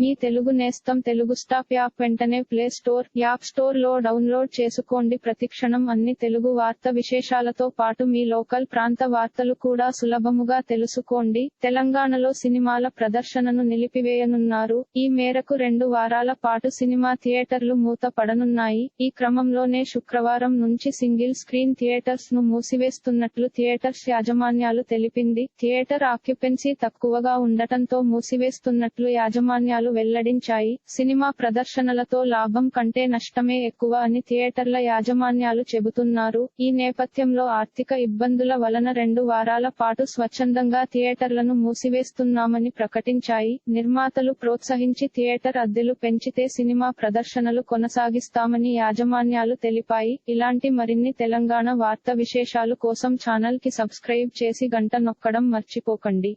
మీ తెలుగు నేస్తం Telugu stop app వెంటనే play store app స్టోర్లో డౌన్లోడ్ చేసుకోండి. ప్రతిక్షణం అన్ని తెలుగు వార్త విశేషాలతో పాటు మీ లోకల్ ప్రాంత వార్తలు కూడా సులభముగా తెలుసుకోండి. తెలంగాణలో సినిమాల ప్రదర్శనను నిలిపివేయనున్నారు. ఈ మేరకు రెండు వారాల పాటు సినిమా థియేటర్లు మూత పడనున్నాయి ఈ క్రమంలోనే శుక్రవారం నుంచి సింగిల్ స్క్రీన్ థియేటర్స్ను మూసివేస్తున్నట్లు థియేటర్స్ యాజమాన్యాలు తెలిపింది. థియేటర్ ఆక్యుపెన్సీ తక్కువగా ఉండటంతో మూసివేస్తున్నట్లు యాజమాన్యాలు వెల్లడించాయి. సినిమా ప్రదర్శనలతో లాభం కంటే నష్టమే ఎక్కువ అని థియేటర్ల యాజమాన్యాలు చెబుతున్నారు. ఈ నేపథ్యంలో ఆర్థిక ఇబ్బందుల వలన రెండు వారాల పాటు స్వచ్ఛందంగా థియేటర్లను మూసివేస్తున్నామని ప్రకటించాయి. నిర్మాతలు ప్రోత్సహించి థియేటర్ అద్దెలు పెంచితే సినిమా ప్రదర్శనలు కొనసాగిస్తామని యాజమాన్యాలు తెలిపాయి. ఇలాంటి మరిన్ని తెలంగాణ వార్త విశేషాలు కోసం ఛానల్కి సబ్స్క్రైబ్ చేసి గంట నొక్కడం మర్చిపోకండి.